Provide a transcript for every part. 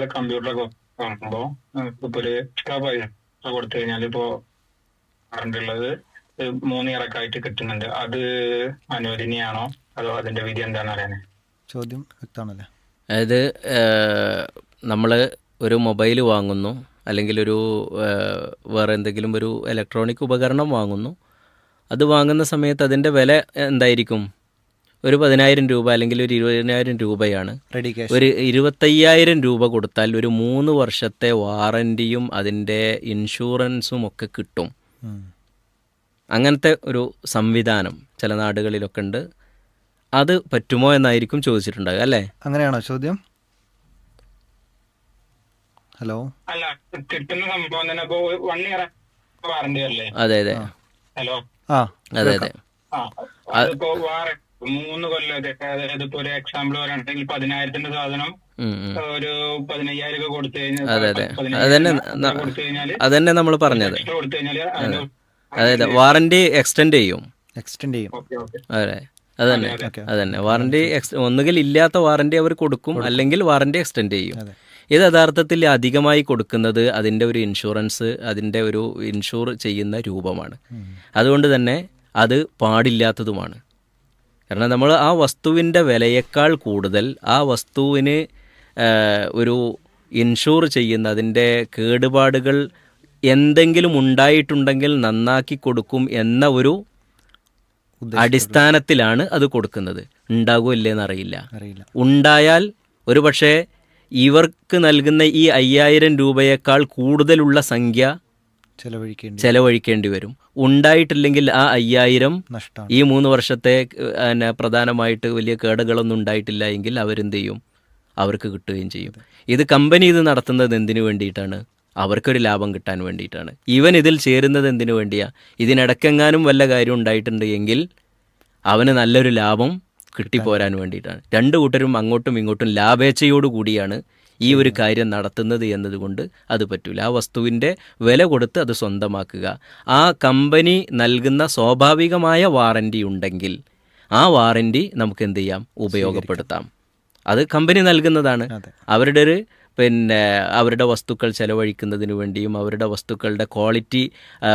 ഇതേപോലെ കമ്പ്യൂട്ടറൊക്കെ വാങ്ങുമ്പോ ഇപ്പൊ ഒരു എക്സ്ട്രാ പൈസ കൊടുത്തു കഴിഞ്ഞാൽ ഇപ്പോ പറഞ്ഞിട്ടുള്ളത് മൂന്ന് ഇറക്കായിട്ട് ആയിട്ട് കിട്ടുന്നുണ്ട്. അത് അനുവദനീയാണോ? അതോ അതിന്റെ വിധി എന്താണെന്ന് അറിയാൻ ചോദ്യം വ്യക്തമാണല്ലേ? അതായത് നമ്മൾ ഒരു മൊബൈൽ വാങ്ങുന്നു അല്ലെങ്കിൽ ഒരു വേറെ എന്തെങ്കിലും ഒരു ഇലക്ട്രോണിക് ഉപകരണം വാങ്ങുന്നു. അത് വാങ്ങുന്ന സമയത്ത് അതിന്റെ വില എന്തായിരിക്കും? ഒരു പതിനായിരം രൂപ അല്ലെങ്കിൽ ഒരു ഇരുപതിനായിരം രൂപയാണ്. റെഡി ക്യാഷ് ഒരു ഇരുപത്തയ്യായിരം രൂപ കൊടുത്താൽ ഒരു മൂന്ന് വർഷത്തെ വാറന്റിയും അതിന്റെ ഇൻഷുറൻസും ഒക്കെ കിട്ടും. അങ്ങനത്തെ ഒരു സംവിധാനം ചില നാടുകളിലൊക്കെ ഉണ്ട്. അത് പറ്റുമോ എന്നായിരിക്കും ചോദിച്ചിട്ടുണ്ടാകുക അല്ലേ? അങ്ങനെയാണോ ചോദ്യം? ഹലോ അല്ല കിട്ടുന്ന സംഭവം തന്നെ ഇപ്പൊ വൺ ഇയർ വാറന്റി അല്ലേ? അതെ അതെ. ഹലോ ആ അതെ അതെ. മൂന്ന് കൊല്ലം അതായത് ഇപ്പൊ ഒരു എക്സാമ്പിൾ പറയുകയാണെങ്കിൽ പതിനായിരത്തിന്റെ സാധനം. ഒരു പതിനയ്യായിരം രൂപ കൊടുത്തു കഴിഞ്ഞാൽ അത് തന്നെ അതന്നെ നമ്മൾ പറഞ്ഞത്. അതായത് വാറണ്ടി എക്സ്റ്റെൻഡ് ചെയ്യും. എക്സ്റ്റെൻഡ് ചെയ്യും. അതെ. അതന്നെ അതന്നെ വാറണ്ടി എക്സ് ഒന്നുകിൽ ഇല്ലാത്ത വാറന്റി അവർ കൊടുക്കും. അല്ലെങ്കിൽ വാറന്റി എക്സ്റ്റെൻഡ് ചെയ്യും. ഇത് യഥാർത്ഥത്തിൽ അധികമായി കൊടുക്കുന്നത് അതിന്റെ ഒരു ഇൻഷുറൻസ് അതിന്റെ ഒരു ഇൻഷുർ ചെയ്യുന്ന രൂപമാണ്. അതുകൊണ്ട് തന്നെ അത് പാടില്ലാത്തതുമാണ്. കാരണം നമ്മൾ ആ വസ്തുവിന്റെ വിലയേക്കാൾ കൂടുതൽ ആ വസ്തുവിന് ഒരു ഇൻഷൂർ ചെയ്യുന്ന അതിന്റെ കേടുപാടുകൾ എന്തെങ്കിലും ഉണ്ടായിട്ടുണ്ടെങ്കിൽ നന്നാക്കി കൊടുക്കും എന്ന ഒരു അടിസ്ഥാനത്തിലാണ് അത് കൊടുക്കുന്നത്. ഉണ്ടാകുമോ ഇല്ലേന്ന് അറിയില്ല. ഉണ്ടായാൽ ഒരു പക്ഷേ ഇവർക്ക് നൽകുന്ന ഈ അയ്യായിരം രൂപയേക്കാൾ കൂടുതലുള്ള സംഖ്യ ചെലവഴിക്കേണ്ടി ചെലവഴിക്കേണ്ടി വരും. ഉണ്ടായിട്ടില്ലെങ്കിൽ ആ അയ്യായിരം നഷ്ടം ഈ മൂന്ന് വർഷത്തെ പ്രധാനമായിട്ട് വലിയ കേടുകളൊന്നും ഉണ്ടായിട്ടില്ല എങ്കിൽ അവരെന്ത് ചെയ്യും? അവർക്ക് കിട്ടുകയും ചെയ്യും. ഇത് കമ്പനി ഇത് നടത്തുന്നത് എന്തിനു വേണ്ടിയിട്ടാണ്? അവർക്കൊരു ലാഭം കിട്ടാൻ വേണ്ടിയിട്ടാണ്. ഇവൻ ഇതിൽ ചേരുന്നത് എന്തിനു വേണ്ടിയാ? ഇതിനിടക്കെങ്ങാനും വല്ല കാര്യം ഉണ്ടായിട്ടുണ്ട് എങ്കിൽ അവന് നല്ലൊരു ലാഭം കിട്ടിപ്പോരാൻ വേണ്ടിയിട്ടാണ്. രണ്ടു കൂട്ടരും അങ്ങോട്ടും ഇങ്ങോട്ടും ലാഭേച്ഛയോടു കൂടിയാണ് ഈ ഒരു കാര്യം നടത്തുന്നത് എന്നതുകൊണ്ട് അത് പറ്റൂല. ആ വസ്തുവിന്റെ വില കൊടുത്ത് അത് സ്വന്തമാക്കുക. ആ കമ്പനി നൽകുന്ന സ്വാഭാവികമായ വാറന്റി ഉണ്ടെങ്കിൽ ആ വാറന്റി നമുക്ക് എന്ത് ചെയ്യാം? ഉപയോഗപ്പെടുത്താം. അത് കമ്പനി നൽകുന്നതാണ്. അവരുടെ ഒരു പിന്നെ അവരുടെ വസ്തുക്കൾ ചെലവഴിക്കുന്നതിന് വേണ്ടിയും അവരുടെ വസ്തുക്കളുടെ ക്വാളിറ്റി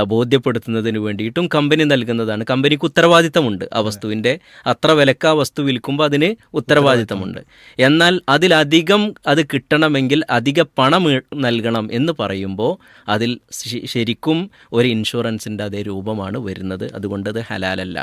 ബോധ്യപ്പെടുത്തുന്നതിന് വേണ്ടിയിട്ടും കമ്പനി നൽകുന്നതാണ്. കമ്പനിക്ക് ഉത്തരവാദിത്തമുണ്ട്. ആ വസ്തുവിന്റെ അത്ര വിലക്ക് ആ വസ്തു വിൽക്കുമ്പോൾ അതിന് ഉത്തരവാദിത്തമുണ്ട്. എന്നാൽ അതിലധികം അത് കിട്ടണമെങ്കിൽ അധിക പണം നൽകണം എന്ന് പറയുമ്പോൾ അതിൽ ശരിക്കും ഒരു ഇൻഷുറൻസിന്റെ അതേ രൂപമാണ് വരുന്നത്. അതുകൊണ്ട് അത് ഹലാലല്ല.